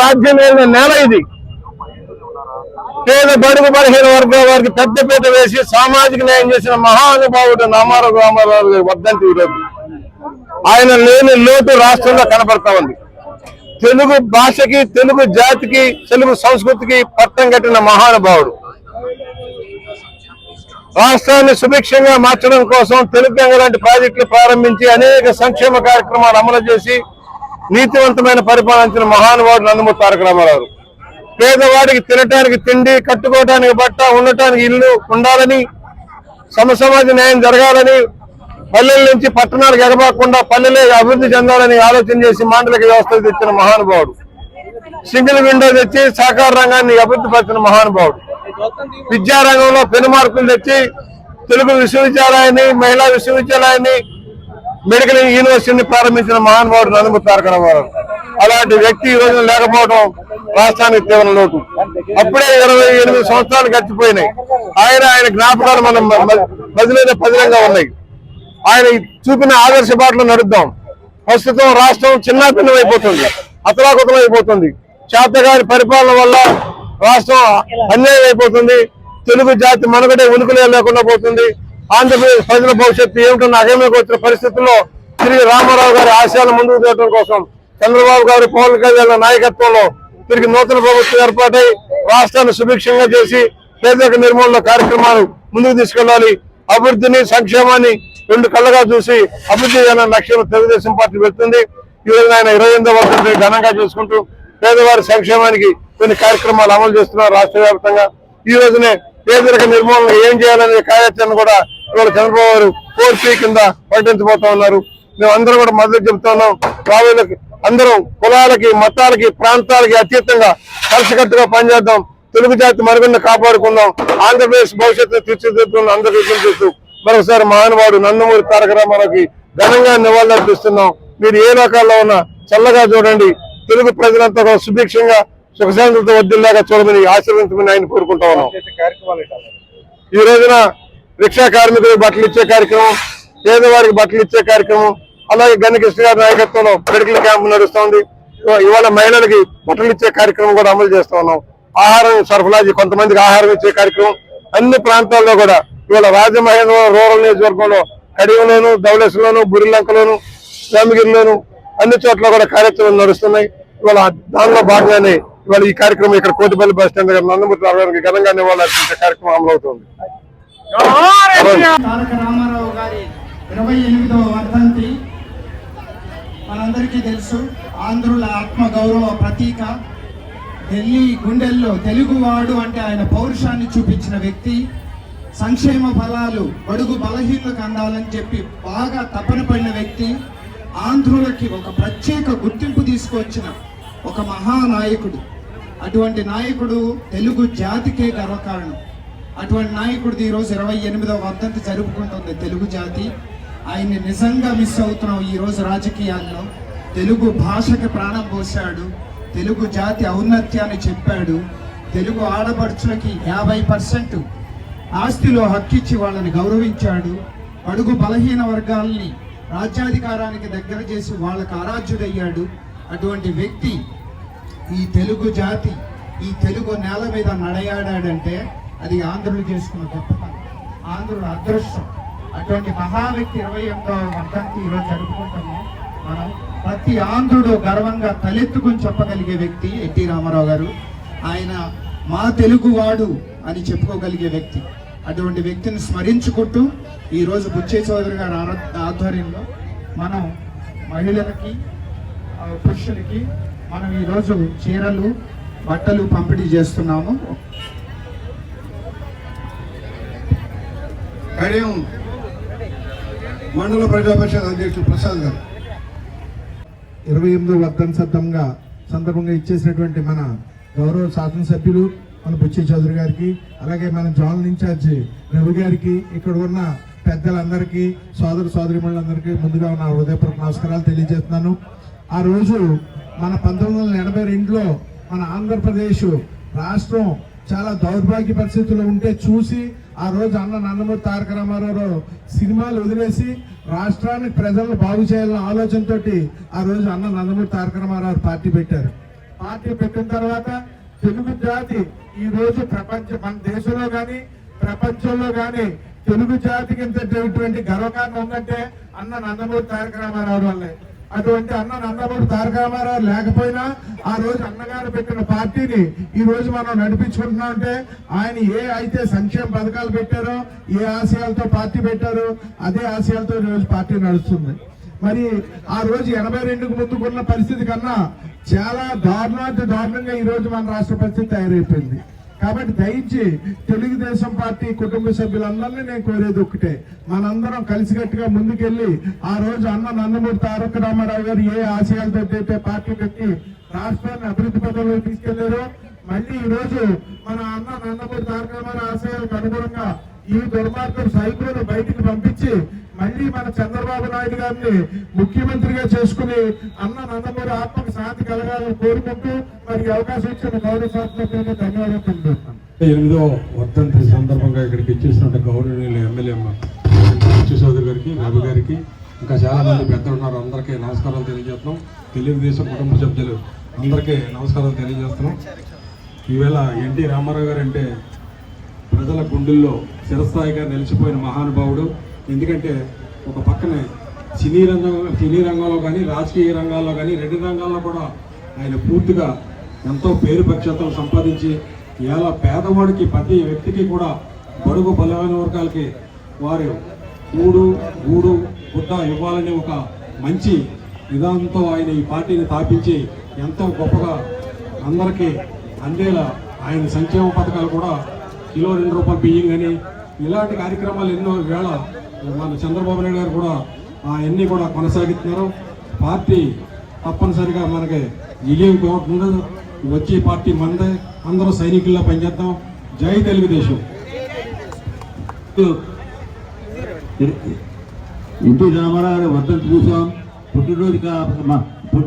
రాజ్యం ఏలిన నేల ఇది. పేద బడుగు బలహీన వర్గాల వారికి పెద్దపీట వేసి సామాజిక న్యాయం చేసిన మహానుభావుడు నామారావు రామారావు గారి వర్ధంతి ఈరోజు. ఆయన లేని లోటు రాష్ట్రంలో కనపడతా ఉంది. తెలుగు భాషకి తెలుగు జాతికి తెలుగు సంస్కృతికి పట్టం కట్టిన మహానుభావుడు. రాష్ట్రాన్ని సుభిక్షంగా మార్చడం కోసం తెలుగు లాంటి ప్రాజెక్టులు ప్రారంభించి అనేక సంక్షేమ కార్యక్రమాలు అమలు చేసి నీతివంతమైన పరిపాలించిన మహానుభావుడు నందమూరి తారక రామారావు. పేదవాడికి తినటానికి తిండి కట్టుకోవటానికి బట్ట ఉండటానికి ఇల్లు ఉండాలని సమసమాజ న్యాయం జరగాలని పల్లెల నుంచి పట్టణాలకు ఎగబాకుండా పల్లెలే అభివృద్ధి చెందాలని ఆలోచన చేసి మాండలిక వ్యవస్థ తెచ్చిన మహానుభావుడు సింగిల్ విండో తెచ్చి సహకార రంగాన్ని అభివృద్ధి పరిచిన మహానుభావుడు విద్యారంగంలో పెను మార్కులు తెచ్చి తెలుగు విశ్వవిద్యాలయాన్ని మహిళా విశ్వవిద్యాలయాన్ని మెడికల్ యూనివర్సిటీని ప్రారంభించిన మహానుభావుడు నందమూరి తారక రామారావు. అలాంటి వ్యక్తి ఈ రోజున లేకపోవడం రాష్ట్రానికి తీవ్ర లోటు. అప్పుడే ఇరవై ఎనిమిది సంవత్సరాలు గడిచిపోయినాయి. ఆయన ఆయన జ్ఞాపకాలు మనం మదిలో పదిలంగా ఉన్నాయి. ఆయన చూపిన ఆదర్శ బాటలో నడుద్దాం. ప్రస్తుతం రాష్ట్రం చిన్నాభిన్నం అయిపోతుంది అతలాకుతలం అయిపోతుంది. చేతగారి పరిపాలన వల్ల రాష్ట్రం అన్యాయం అయిపోతుంది. తెలుగు జాతి మనుగడే ఉనికిలే లేకుండా పోతుంది. ఆంధ్రప్రదేశ్ ప్రజల భవిష్యత్తు ఏమిటో అగమ్యకు వచ్చిన పరిస్థితుల్లో తిరిగి రామారావు గారి ఆశయాలు ముందుకు తేవడం కోసం చంద్రబాబు గారి పవన్ కళ్యాణ్ నాయకత్వంలో తిరిగి నూతన ప్రభుత్వం ఏర్పాటై రాష్ట్రాన్ని సుభిక్షంగా చేసి పేదరిక నిర్మూలన కార్యక్రమాలు ముందుకు తీసుకెళ్ళాలి అభివృద్ధిని సంక్షేమాన్ని రెండు కళ్ళగా చూసి అభివృద్ధి అయిన లక్ష్యం తెలుగుదేశం పార్టీ పెడుతుంది. ఈ రోజు ఆయన ఇరవై ఎనిమిదో వర్షం ఘనంగా చేసుకుంటూ పేదవారి సంక్షేమానికి కొన్ని కార్యక్రమాలు అమలు చేస్తున్నారు రాష్ట్ర వ్యాప్తంగా. ఈ రోజునే పేదరిక నిర్మూలన ఏం చేయాలనే కార్యాచరణ కూడా ఇవాళ చంద్రబాబు గారు ఫోర్ పీ కింద ప్రకటించబోతా ఉన్నారు. మేము అందరం కూడా మద్దతు చెబుతున్నాం రాబోయే అందరం కులాలకి మతాలకి ప్రాంతాలకి అతీతంగా కలిసికట్టుగా పనిచేద్దాం. తెలుగు జాతి మరుగున్న కాపాడుకుందాం. ఆంధ్రప్రదేశ్ భవిష్యత్తు తీర్చిదిద్దుతున్న అందరికీ చూస్తూ మరొకసారి మహానుభావుడు నందమూరి తారక రామారావుకి ఘనంగా నివాళులర్పిస్తున్నాం మీరు ఏ రకాల్లో ఉన్నా చల్లగా చూడండి. తెలుగు ప్రజలంతా కూడా సుభిక్షంగా సుఖశాంతులతో వద్దిల్లాగా చూడమని ఆశీర్వదించమని ఆయన కోరుకుంటా ఉన్నాం. ఈ రోజున రిక్షా కార్మికులకు బట్టలు ఇచ్చే కార్యక్రమం పేదవారికి బట్టలు ఇచ్చే కార్యక్రమం అలాగే గణకృష్ణ గారి నాయకత్వంలో మెడికల్ క్యాంపు నడుస్తోంది. ఇవాళ మహిళలకి బట్టలు ఇచ్చే కార్యక్రమం కూడా అమలు చేస్తా ఉన్నాం. ఆహారం సరఫరా కొంతమందికి ఆహారం ఇచ్చే కార్యక్రమం అన్ని ప్రాంతాల్లో కూడా. ఇవాళ రాజమహేంద్ర రూరల్ నియోజకవర్గంలో కడియంలోను ధవళేశ్వరంలోను బురిలంకలోను రామగిరిలోను అన్ని చోట్ల కూడా కార్యక్రమాలు నడుస్తున్నాయి. ఇవాళ దానిలో భాగంగానే ఇవాళ ఈ కార్యక్రమం ఇక్కడ కోటిపల్లి బస్ స్టాండ్ దగ్గర నందమూరి ఘనంగా నివాళులు అర్పించే కార్యక్రమం అమలవుతుంది. తారక రామారావు గారి ఇరవై ఎనిమిదవ వర్ధంతి మనందరికీ తెలుసు. ఆంధ్రుల ఆత్మ గౌరవ ప్రతీక. ఢిల్లీ గుండెల్లో తెలుగువాడు అంటే ఆయన పౌరుషాన్ని చూపించిన వ్యక్తి. సంక్షేమ ఫలాలు బడుగు బలహీనలకు అందాలని చెప్పి బాగా తపన పడిన వ్యక్తి. ఆంధ్రులకి ఒక ప్రత్యేక గుర్తింపు తీసుకొచ్చిన ఒక మహానాయకుడు. అటువంటి నాయకుడు తెలుగు జాతికే గర్వకారణం. అటువంటి నాయకుడిది ఈరోజు ఇరవై ఎనిమిదవ వర్ధంతి జరుపుకుంటుంది తెలుగు జాతి. ఆయన్ని నిజంగా మిస్ అవుతున్నాం ఈరోజు రాజకీయాల్లో. తెలుగు భాషకి ప్రాణం పోశాడు. తెలుగు జాతి ఔన్నత్యాన్ని చెప్పాడు. తెలుగు ఆడపడుచులకి యాభై పర్సెంట్ ఆస్తిలో హక్కిచ్చి వాళ్ళని గౌరవించాడు. అడుగు బలహీన వర్గాల్ని రాజ్యాధికారానికి దగ్గర చేసి వాళ్ళకు ఆరాధ్యుడయ్యాడు. అటువంటి వ్యక్తి ఈ తెలుగు జాతి ఈ తెలుగు నేల మీద నడయాడాడంటే అది ఆంధ్రులు చేసుకున్న గొప్పతనం ఆంధ్రుల అదృష్టం. అటువంటి మహా వ్యక్తి ఇరవై ఎనిమిదవ వర్ధంతి ఈరోజు జరుపుకుంటాము. మనం ప్రతి ఆంధ్రుడు గర్వంగా తలెత్తుకుని చెప్పగలిగే వ్యక్తి ఎన్టీ రామారావు గారు. ఆయన మా తెలుగువాడు అని చెప్పుకోగలిగే వ్యక్తి. అటువంటి వ్యక్తిని స్మరించుకుంటూ ఈరోజు బుచ్చే చౌదరి గారి ఆధ్వర్యంలో మనం మహిళలకి పురుషులకి మనం ఈరోజు చీరలు బట్టలు పంపిణీ చేస్తున్నాము. కడియం మండల ప్రజాపరిషత్ అధ్యక్షుడు ప్రసాద్ గారు. ఇరవై ఎనిమిదో వర్ధన్ సందర్భంగా సందర్భంగా ఇచ్చేసినటువంటి మన గౌరవ శాసనసభ్యులు మన బుచ్చి చౌదరి గారికి అలాగే మన జోనల్ ఇన్ఛార్జి రవి గారికి ఇక్కడ ఉన్న పెద్దలందరికీ సోదర సోదరిమణులందరికీ ముందుగా ఉన్న హృదయపూర్వక నమస్కారాలు తెలియజేస్తున్నాను. ఆ రోజు మన పంతొమ్మిది వందల ఎనభై రెండులో మన ఆంధ్రప్రదేశ్ రాష్ట్రం చాలా దౌర్భాగ్య పరిస్థితుల్లో ఉంటే చూసి ఆ రోజు అన్న నందమూరి తారక రామారావు సినిమాలు వదిలేసి రాష్ట్రానికి ప్రజలను బాగు చేయాలన్న ఆలోచనతోటి ఆ రోజు అన్న నందమూరి తారక రామారావు పార్టీ పెట్టారు. పార్టీ పెట్టిన తర్వాత తెలుగు జాతి ఈ రోజు ప్రపంచ మన దేశంలో కానీ ప్రపంచంలో కానీ తెలుగు జాతికి ఇంతటువంటి గర్వకారణం ఉందంటే అన్న నందమూరి తారక రామారావు వల్లే. అటువంటి అన్న నందమూరి తారక రామారావు లేకపోయినా ఆ రోజు అన్నగారు పెట్టిన పార్టీని ఈ రోజు మనం నడిపించుకుంటున్నాం అంటే ఆయన ఏ అయితే సంక్షేమ పథకాలు పెట్టారో ఏ ఆశయాలతో పార్టీ పెట్టారో అదే ఆశయాలతో ఈ రోజు పార్టీ నడుస్తుంది. మరి ఆ రోజు ఎనభై రెండుకు ముందుకున్న పరిస్థితి కన్నా చాలా దారుణాతి దారుణంగా ఈ రోజు మన రాష్ట్ర పరిస్థితి తయారైపోయింది. కాబట్టి దయించి తెలుగుదేశం పార్టీ కుటుంబ సభ్యులందరినీ నేను కోరేది ఒక్కటే. మనందరం కలిసికట్టుగా ముందుకెళ్ళి ఆ రోజు అన్న నందమూరి తారక రామారావు గారు ఏ ఆశయాలతో అయితే పార్టీ పెట్టి రాష్ట్రాన్ని అభివృద్ధి పథంలో తీసుకెళ్ళారో మళ్ళీ ఈ రోజు మన అన్న నందమూరి తారక రామారావు ఆశయాలకు అనుగుణంగా ఈ దుర్మార్గం సైకులను బయటికి పంపించి మళ్ళీ మన చంద్రబాబు నాయుడు గారిని ముఖ్యమంత్రిగా చేసుకుని అన్న నందమూరి ఆత్మకు శాంతి కలగాలని కోరుకుంటూ మరి అవకాశం ఇచ్చిన గౌరవ శాసనసభ్యులకు ధన్యవాదాలు తెలియజేస్తాను. ఎనిమిదో వర్ధంతి సందర్భంగా ఇక్కడికి ఇచ్చేసినట్టు గౌరవనీయులు ఎమ్మెల్యే చౌదరి గారికి రవి గారికి. ఇంకా చాలా మంది పెద్దలు ఉన్నారు అందరికీ నమస్కారాలు తెలియజేస్తున్నాం. తెలుగుదేశం కుటుంబ సభ్యులు అందరికీ నమస్కారాలు తెలియజేస్తున్నాం. ఈవేళ ఎన్టీ రామారావు గారు అంటే ప్రజల గుండెల్లో చిరస్థాయిగా నిలిచిపోయిన మహానుభావుడు. ఎందుకంటే ఒక పక్కనే సినీ రంగం సినీ రంగంలో కానీ రాజకీయ రంగాల్లో కానీ రెండు రంగాల్లో కూడా ఆయన పూర్తిగా ఎంతో పేరు ప్రఖ్యాతలు సంపాదించి ఇలా పేదవాడికి ప్రతి వ్యక్తికి కూడా బడుగు బలమైన వర్గాలకి వారు కూడు గూడు గుడ్డ ఇవ్వాలనే ఒక మంచి విధానంతో ఆయన ఈ పార్టీని స్థాపించి ఎంతో గొప్పగా అందరికీ అందేలా ఆయన సంక్షేమ పథకాలు కూడా కిలో రెండు రూపాయలు బియ్యం కానీ ఇలాంటి కార్యక్రమాలు ఎన్నో వేళ మన చంద్రబాబు నాయుడు గారు కూడా అవన్నీ కూడా కొనసాగిస్తున్నారు. పార్టీ తప్పనిసరిగా మనకి విజయం కోరుతుంది వచ్చే పార్టీ మనదే అందరూ సైనికుల్లో పనిచేద్దాం. జై తెలుగుదేశం. ఇంటి రామారావు గారి వర్ధంతి చూసాం. పుట్టినరోజు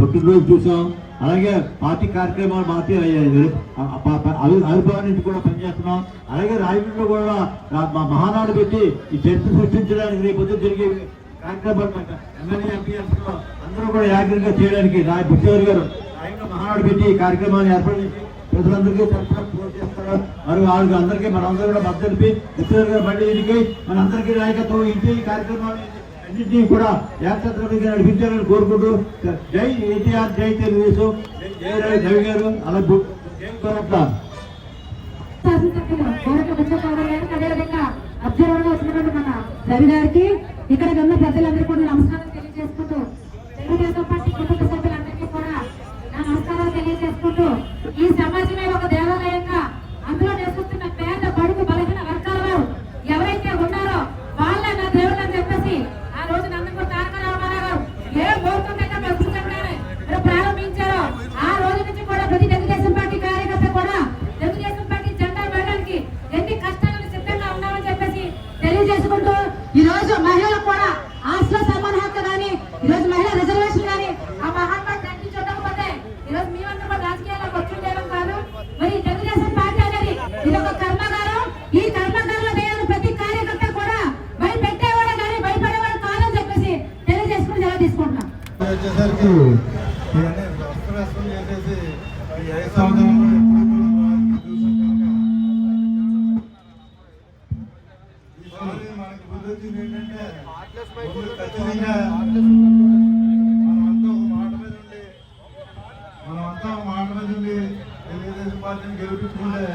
పుట్టినరోజు చూసాం. అలాగే పార్టీ కార్యక్రమాలు పార్టీ అవి- ఆవిర్భావం నుంచి కూడా పనిచేస్తున్నాం. అలాగే రాజమండ్రిలో కూడా మా మహానాడు పెట్టి ఈ చర్చ సృష్టించడానికి రేపొద్దు జరిగే కార్యక్రమాలు ఎమ్మెల్యే ఎంపీ అందరూ కూడా యాగ్రంగా చేయడానికి రాయ బుద్ధేవారి గారు రాజమండ్రి మహానాడు పెట్టి ఈ కార్యక్రమాన్ని ఏర్పాటు చేసి ప్రజలందరికీ చేస్తారు. మరి వాళ్ళకి అందరికీ మనందరూ కూడా మద్దతు తెలిపి బుద్ధేవారి గారు మళ్ళీ మనందరికీ నాయకత్వం ఇంటి ఈ అన్నింటినీ కూడా ఏకత్రితంగా నడిపించాలని కోరుకుంటూ జై ఎన్టీఆర్ జై తెలుగుదేశం జై రవి రవి గారు అలా గు- వచ్చినటువంటి మన రవి గారికి ఇక్కడ ఉన్న ప్రజలందరూ కూడా నమస్కారం తెలియజేసుకుంటూ తెలుగుదేశం పార్టీ కుటుంబ సభ్యులందరికీ కూడా నా నమస్కారాలు తెలియజేసుకుంటూ ఈ సమాజమే ఒక దేవాలయంగా అందులో నివసిస్తున్న పేద బడుగు బలహీన వర్గాల వారు ఎవరైతే ఉన్నారో వాళ్ళే నా దేవుడు అని చెప్పేసి ఆ రోజు నందమూరి తారక రామారావు గారు ఏ మూర్ఖంగా మెచ్చుకుంటారని మీరు ప్రారంభించారో ఆ రోజు నుంచి కూడా ప్రతి తెలుగుదేశం పార్టీ కార్యకర్త కూడా తెలుగుదేశం పార్టీ జెండా వేయడానికి ఎన్ని కష్టాలను సిద్ధంగా ఉన్నామని చెప్పేసి తెలియజేసుకుంటూ ఈ రోజు మహిళలకు కూడా ఆస్తిలో సమాన హక్కు కానీ ఈ రోజు మహిళా రిజర్వేషన్ కానీ ఆ మహాత్మా గట్టి చూడకపోతే ఈ రోజు మేమంతా కూడా రాజకీయాల్లోకి వచ్చి ఉండేవాళ్ళం కాదు మరి ఈ తెలుగుదేశం పార్టీ అనేది ఇది ఒక కర్మగారం ఈ కర్మగారంలో వేయాలని ప్రతి కార్యకర్త కూడా భయపెట్టేవాడు కానీ భయపడేవాడు కాదని చెప్పేసి తెలియజేసుకుని సెలవు తీసుకుంటున్నాం వచ్చేసరికి ఇవన్నీ అస్తవ్యస్తం చేసేసి ఐదు ఈసారి మనకి ఏంటంటే ఖచ్చితంగా మనమంతా ఒక మాట మీద ఉండి మనమంతా ఒక మాట మీద ఉండి తెలుగుదేశం పార్టీని గెలిపించుకుంటే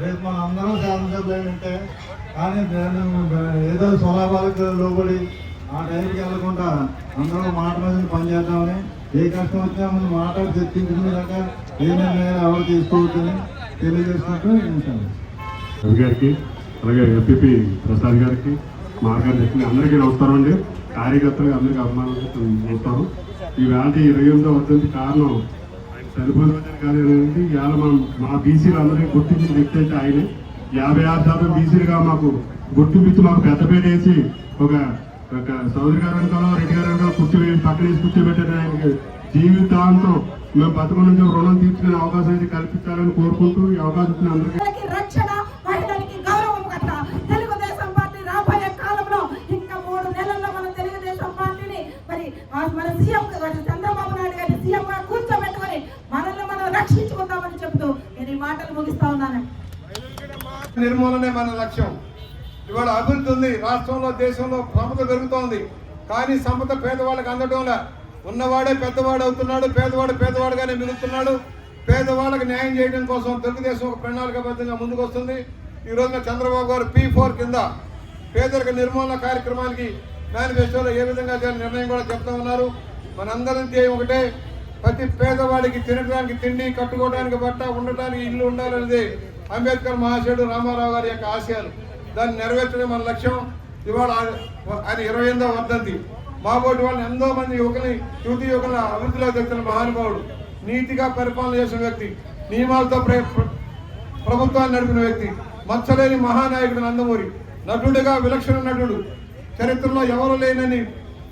రేపు మన అందరం శాసనసభ్యులు ఉంటే కానీ ఏదో స్వలాభాలకు లోబడి ఆ టైంకి వెళ్ళకుండా అందరూ మాట మీద పనిచేద్దామని ఏ కష్టం వచ్చినా ముందు మాట్లాడి చర్చించుకునేదాకా ఏ నిర్ణయాలు ఎవరు తీసుకోవచ్చని తెలియజేసుకుంటూ ఉంటాను రవి గారికి అలాగే ఎంపీపీ ప్రసాద్ గారికి మార్గారు చెప్పిన అందరికీ నమస్కారం అండి. కార్యకర్తలకు అందరికీ అభిమానం నమస్కారం. ఈ వ్యాధి ఇరవై ఎనిమిదో వర్ధంతి కారణం ఆయన చనిపోయిన ఇవాళ మనం మా బీసీలు అందరికీ గుర్తించిన వ్యక్తి అంటే ఆయనే. యాభై ఆరు శాతం బీసీలుగా మాకు గుర్తింపు మాకు పెద్దపేట వేసి ఒక చౌదరి గారు వెనకాల రెడ్డి గారు వెనకాల కూర్చోబెట్టి పక్కన వేసి కూర్చోబెట్టారు ఆయనకి? జీవితాంతం మేము బతుకు నుంచి రుణం తీర్చుకునే అవకాశం అయితే కల్పించాలని కోరుకుంటూ ఈ అవకాశం ఇచ్చిన అందరికీ రక్షణ మహిళలకి గౌరవం కట్ట. తెలుగుదేశం పార్టీ రాబోయే కాలంలో ఇంకా మూడు నెలల్లో మన తెలుగుదేశం పార్టీని మరి ఆ మన సీఎం చంద్రబాబు నాయుడు గారి సీఎం గా కూర్చోబెట్టుకొని మనల్ని మనం రక్ష రక్షించుకుందామని చెబుతూ నేను ఈ మాటలు ముగిస్తా ఉన్నాను. నిర్మూలనే మన లక్ష్యం. ఇవాళ అభివృద్ధి ఉంది. రాష్ట్రంలో దేశంలో సంపద పెరుగుతోంది. కానీ సంపద పేదవాళ్ళకి అందడంలా ఉన్నవాడే పెద్దవాడు అవుతున్నాడు పేదవాడు పేదవాడుగానే మిగులుతున్నాడు. పేదవాళ్ళకి న్యాయం చేయడం కోసం తెలుగుదేశం ఒక ప్రణాళికాబద్ధంగా ముందుకు వస్తుంది ఈ రోజున చంద్రబాబు గారు పీ ఫోర్ కింద పేదరిక నిర్మూలన కార్యక్రమానికి మేనిఫెస్టోలో ఏ విధంగా చేయాలని నిర్ణయం కూడా చెప్తా ఉన్నారు. మనందరం ధ్యేయం ఒకటే. ప్రతి పేదవాడికి తినడానికి తిండి కట్టుకోవడానికి బట్ట ఉండటానికి ఇల్లు ఉండాలనేది అంబేద్కర్ మహాశయుడు రామారావు గారి యొక్క ఆశయాలు. దాన్ని నెరవేర్చడం మన లక్ష్యం. ఇవాళ ఆయన- ఇరవై ఎనిమిదో వర్ధంతి. మా బోటి వాళ్ళని ఎంతో మంది యువకుని యువతి యువకుల అభివృద్ధిలో తెచ్చిన మహానుభావుడు నీతిగా పరిపాలన చేసిన వ్యక్తి నియమాలతో ప్రభుత్వాన్ని నడిపిన వ్యక్తి మచ్చలేని మహానాయకుడు నందమూరి. నటుడిగా విలక్షణ నటుడు. చరిత్రలో ఎవరు లేనని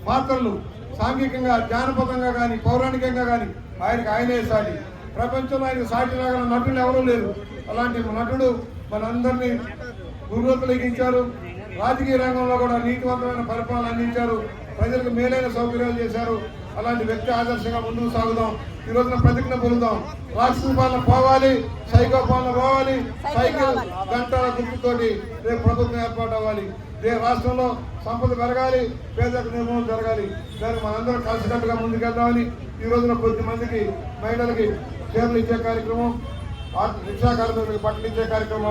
పాత్రలు సాంఘికంగా జానపదంగా కానీ పౌరాణికంగా కానీ ఆయనకి ఆయనే సాటి. ప్రపంచంలో ఆయన సాటి రాగల నటులు ఎవరూ లేరు. అలాంటి నటుడు మనందరినీ గురుతులెగించారు రాజకీయ రంగంలో కూడా నీతివంతమైన పరిపాలన అందించారు. ప్రజలకు మేలైన సౌకర్యాలు చేశారు. అలాంటి వ్యక్తి ఆదర్శంగా ముందుకు సాగుదాం. ఈ రోజున ప్రతిజ్ఞ పొందుదాం. రాష్ట్ర పాలన పోవాలి సైకో పాలన పోవాలి సైకిల్ గంటల గుర్తుతోటి రేపు ప్రభుత్వం ఏర్పాటు అవ్వాలి రేపు రాష్ట్రంలో సంపద పెరగాలి పేదలకు నిర్మూలన జరగాలి. దానికి మనందరం కలిసికట్టుగా ముందుకెళ్దామని ఈ రోజున కొద్ది మందికి మహిళలకి చీరలు ఇచ్చే కార్యక్రమం రిక్షా కార్మికులకు బట్టలు ఇచ్చే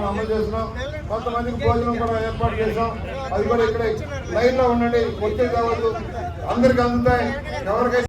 అమలు చేస్తున్నాం. కొంతమందికి భోజనం కూడా ఏర్పాటు చేసాం అది కూడా ఇక్కడే లైన్లో ఉండండి. వచ్చే కావద్దు అందరికి అందుతాయి. ఎవరికైతే